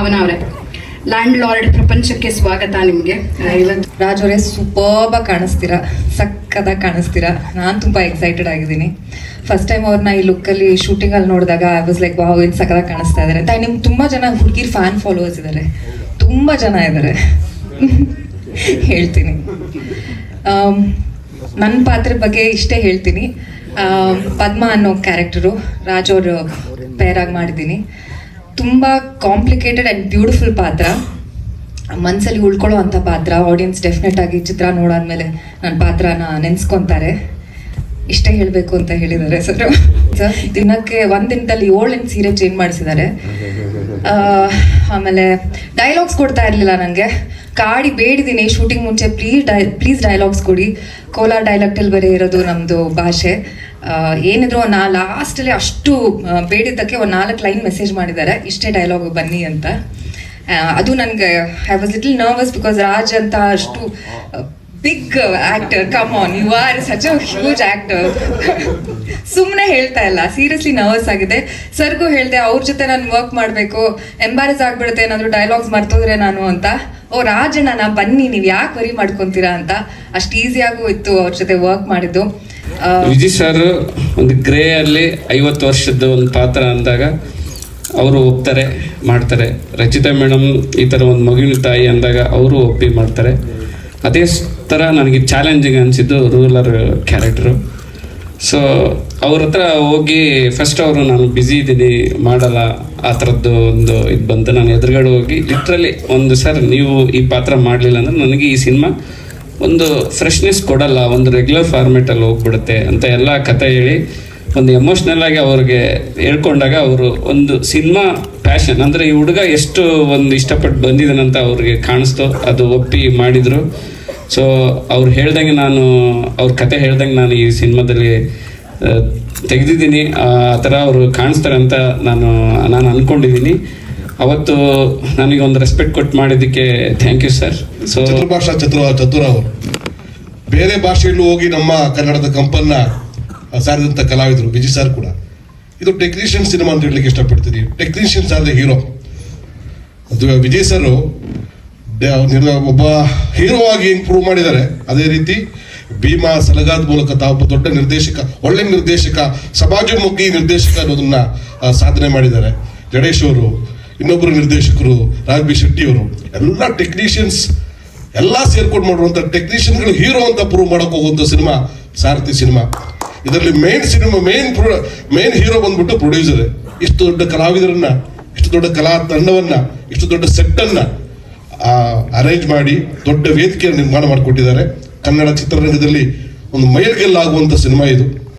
ಭಾವನಾ ಅವರೇ. Land lord ಪ್ರಪಂಚಕ್ಕೆ ಸ್ವಾಗತ ನಿಮಗೆ. ಇವತ್ತು ರಾಜ್ ಅವರೇ ಸೂಪರ್ಬ್ ಕಾಣಿಸ್ತೀರಾ ಸಕ್ಕದಾಗಿ ಕಾಣಿಸ್ತೀರಾ. ನಾನು ತುಂಬ ಎಕ್ಸೈಟೆಡ್ ಆಗಿದ್ದೀನಿ. ಫಸ್ಟ್ ಟೈಮ್ ಅವ್ರನ್ನ ಈ ಲುಕ್ಕಲ್ಲಿ ಶೂಟಿಂಗಲ್ಲಿ ನೋಡಿದಾಗ ಐ ವಾಸ್ ಲೈಕ್ ವಾವ್ ಇನ್ ಸಕ್ಕದಾಗಿ ಕಾಣಿಸ್ತಾ ಇದ್ದಾರೆ ಅಂತ ನಿಮ್ಗೆ ತುಂಬ ಜನ ಹುಡುಗಿರ್ ಫ್ಯಾನ್ ಫಾಲೋವರ್ಸ್ ಇದ್ದಾರೆ ತುಂಬ ಜನ ಇದ್ದಾರೆ ಹೇಳ್ತೀನಿ. ನನ್ನ ಪಾತ್ರ ಬಗ್ಗೆ ಇಷ್ಟೇ ಹೇಳ್ತೀನಿ. ಪದ್ಮ ಅನ್ನೋ ಕ್ಯಾರೆಕ್ಟರು ರಾಜ್ ಅವರು ಪೇರಾಗಿ ಮಾಡಿದ್ದೀನಿ. ತುಂಬ ಕಾಂಪ್ಲಿಕೇಟೆಡ್ ಆ್ಯಂಡ್ ಬ್ಯೂಟಿಫುಲ್ ಪಾತ್ರ. ಮನಸ್ಸಲ್ಲಿ ಉಳ್ಕೊಳ್ಳೋ ಅಂಥ ಪಾತ್ರ ಆಡಿಯನ್ಸ್ ಡೆಫಿನೆಟ್ ಆಗಿ ಚಿತ್ರ ನೋಡಾದ್ಮೇಲೆ ನನ್ನ ಪಾತ್ರನ ನೆನ್ಸ್ಕೊಂತಾರೆ. ಇಷ್ಟೇ ಹೇಳಬೇಕು ಅಂತ ಹೇಳಿದ್ದಾರೆ ಸರ್. ಸರ್ ದಿನಕ್ಕೆ ಒಂದು ದಿನದಲ್ಲಿ ಏಳೆಂಟು ಸೀರೆ ಚೇಂಜ್ ಮಾಡಿಸಿದ್ದಾರೆ. ಆಮೇಲೆ ಡೈಲಾಗ್ಸ್ ಕೊಡ್ತಾ ಇರಲಿಲ್ಲ ನನಗೆ ಕಾಡಿ ಬೇಡಿದ್ದೀನಿ ಶೂಟಿಂಗ್ ಮುಂಚೆ ಪ್ಲೀಸ್ ಡೈ ಪ್ಲೀಸ್ ಡೈಲಾಗ್ಸ್ ಕೊಡಿ. ಕೋಲಾರ್ ಡೈಲಾಗ್ಟಲ್ಲಿ ಬರೀ ಇರೋದು ನಮ್ಮದು ಭಾಷೆ. ಏನಿದ್ರು ನಾ ಲಾಸ್ಟಲ್ಲಿ ಅಷ್ಟು ಬೇಡಿದ್ದಕ್ಕೆ ಒಂದು ನಾಲ್ಕು ಲೈನ್ ಮೆಸೇಜ್ ಮಾಡಿದ್ದಾರೆ ಇಷ್ಟೇ ಡೈಲಾಗ್ ಬನ್ನಿ ಅಂತ. ಅದು ನನಗೆ I was little nervous because Raj ಅಂತ ಅಷ್ಟು big actor come on you are such a huge actor ಸುಮ್ಮನೆ ಹೇಳ್ತಾ ಇಲ್ಲ ಸೀರಿಯಸ್ಲಿ ನರ್ವಸ್ ಆಗಿದೆ. ಸರ್ಗೂ ಹೇಳಿದೆ, ಅವ್ರ ಜೊತೆ ನಾನು ವರ್ಕ್ ಮಾಡಬೇಕು ಎಂಬಾರೆಸ್ ಆಗಿಬಿಡುತ್ತೆ, ಏನಾದರೂ ಡೈಲಾಗ್ಸ್ ಮರ್ತೋದ್ರೆ ನಾನು ಅಂತ. ಓ, ರಾಜಣ್ಣ ಬನ್ನಿ, ನೀವು ಯಾಕೆ ವರಿ ಮಾಡ್ಕೊತೀರಾ ಅಂತ. ಅಷ್ಟು ಈಸಿಯಾಗೂ ಇತ್ತು ಅವ್ರ ಜೊತೆ ವರ್ಕ್ ಮಾಡಿದ್ದು. ಆ, ವಿಜಯ್ ಸರ್ ಒಂದು ಗ್ರೇ ಅಲ್ಲಿ ಐವತ್ತು ವರ್ಷದ ಒಂದು ಪಾತ್ರ ಅಂದಾಗ ಅವರು ಒಪ್ತಾರೆ ಮಾಡ್ತಾರೆ. ರಚಿತಾ ಮೇಡಮ್ ಈ ಥರ ಒಂದು ಮಗುವಿನ ತಾಯಿ ಅಂದಾಗ ಅವರು ಒಪ್ಪಿ ಮಾಡ್ತಾರೆ. ಅದೇ ಥರ ನನಗೆ ಚಾಲೆಂಜಿಂಗ್ ಅನಿಸಿದ್ದು ರೂರಲ್ ಕ್ಯಾರೆಕ್ಟ್ರು ಸೊ ಅವ್ರ ಹತ್ರ ಹೋಗಿ ಫಸ್ಟ್ ಅವರು ನಾನು ಬ್ಯುಸಿ ಇದ್ದೀನಿ ಮಾಡಲ್ಲ. ಆ ಥರದ್ದು ಒಂದು ಇದು ಬಂತು. ನಾನು ಎದುರುಗಡೆ ಹೋಗಿ ಲಿಟ್ರಲಿ ಒಂದು ಸರ್ ನೀವು ಈ ಪಾತ್ರ ಮಾಡಲಿಲ್ಲ ಅಂದರೆ ನನಗೆ ಈ ಸಿನಿಮಾ ಒಂದು ಫ್ರೆಶ್ನೆಸ್ ಕೊಡಲ್ಲ, ಒಂದು ರೆಗ್ಯುಲರ್ ಫಾರ್ಮೆಟಲ್ಲಿ ಹೋಗ್ಬಿಡುತ್ತೆ ಅಂತ ಎಲ್ಲ ಕತೆ ಹೇಳಿ ಒಂದು ಎಮೋಷ್ನಲ್ ಆಗಿ ಅವ್ರಿಗೆ ಹೇಳ್ಕೊಂಡಾಗ ಅವರು ಒಂದು ಸಿನಿಮಾ ಪ್ಯಾಷನ್ ಅಂದರೆ ಈ ಹುಡುಗ ಎಷ್ಟು ಒಂದು ಇಷ್ಟಪಟ್ಟು ಬಂದಿದ್ದಾನಂತ ಅವ್ರಿಗೆ ಕಾಣಿಸ್ತೋ, ಅದು ಒಪ್ಪಿ ಮಾಡಿದರು. ಸೊ ಅವ್ರು ಹೇಳ್ದಂಗೆ ನಾನು, ಅವ್ರ ಕತೆ ಹೇಳ್ದಂಗೆ ನಾನು ಈ ಸಿನಿಮಾದಲ್ಲಿ ತೆಗೆದಿದ್ದೀನಿ, ಆ ಥರ ಅವರು ಕಾಣಿಸ್ತಾರೆ ಅಂತ ನಾನು ನಾನು ಅಂದ್ಕೊಂಡಿದ್ದೀನಿ ಅವತ್ತು ನನಗೆ ಒಂದು ರೆಸ್ಪೆಕ್ಟ್ ಕೊಟ್ಟು ಮಾಡಿದ್ದಕ್ಕೆ ಥ್ಯಾಂಕ್ ಯು ಸರ್ ಸೊ ಭಾಷಾ, ಚತುರ ಚತುರ ಅವರು. ಬೇರೆ ಭಾಷೆಯಲ್ಲೂ ಹೋಗಿ ನಮ್ಮ ಕನ್ನಡದ ಕಂಪನ್ನ ಸಾರಿದಂಥ ಕಲಾವಿದರು ವಿಜಯ್ ಸರ್ ಕೂಡ. ಇದು ಟೆಕ್ನಿಷಿಯನ್ ಸಿನಿಮಾ ಅಂತ ಹೇಳಲಿಕ್ಕೆ ಇಷ್ಟಪಡ್ತೀನಿ. ಟೆಕ್ನಿಷಿಯನ್ಸ್ ದ ಹೀರೋ ಅದು ವಿಜಯ್ ಸರ್ ಒಬ್ಬ ಹೀರೋ ಆಗಿ ಇಂಪ್ರೂವ್ ಪ್ರೂವ್ ಮಾಡಿದ್ದಾರೆ. ಅದೇ ರೀತಿ, ಭೀಮಾ ಸಲಗಾದ ಮೂಲಕ ತಾವೊಬ್ಬ ದೊಡ್ಡ ನಿರ್ದೇಶಕ, ಒಳ್ಳೆ ನಿರ್ದೇಶಕ, ಸಮಾಜಮುಖಿ ನಿರ್ದೇಶಕ ಅನ್ನೋದನ್ನ ಸಾಧನೆ ಮಾಡಿದ್ದಾರೆ. ಜಡೇಶ್ ಅವರು ಇನ್ನೊಬ್ಬರು ನಿರ್ದೇಶಕರು ರಾಜ್ ಬಿ ಶೆಟ್ಟಿ ಅವರು ಎಲ್ಲ ಟೆಕ್ನಿಷಿಯನ್ಸ್ ಎಲ್ಲ ಸೇರ್ಕೊಂಡು ಮಾಡುವಂಥ ಟೆಕ್ನಿಷಿಯನ್ಗಳು ಹೀರೋ ಅಂತ ಪ್ರೂವ್ ಮಾಡಕ್ ಹೋಗುವಂಥ ಸಿನಿಮಾ, ಸಾರಥಿ ಸಿನಿಮಾ. ಇದರಲ್ಲಿ main cinema main main hero ಬಂದ್ಬಿಟ್ಟು ಪ್ರೊಡ್ಯೂಸರ್ ಇಷ್ಟು ದೊಡ್ಡ ಕಲಾವಿದರನ್ನ, ಇಷ್ಟು ದೊಡ್ಡ ಕಲಾ ತಂಡವನ್ನ, ಇಷ್ಟು ದೊಡ್ಡ ಸೆಟ್ ಅನ್ನ ಅರೇಂಜ್ ಮಾಡಿ ದೊಡ್ಡ ವೇದಿಕೆಯನ್ನು ನಿರ್ಮಾಣ ಮಾಡಿಕೊಟ್ಟಿದ್ದಾರೆ. ಕನ್ನಡ ಚಿತ್ರರಂಗದಲ್ಲಿ ಒಂದು ಮೈಲ್ಗೆಲ್ಲಾಗುವಂತ ಸಿನಿಮಾ ಇದು.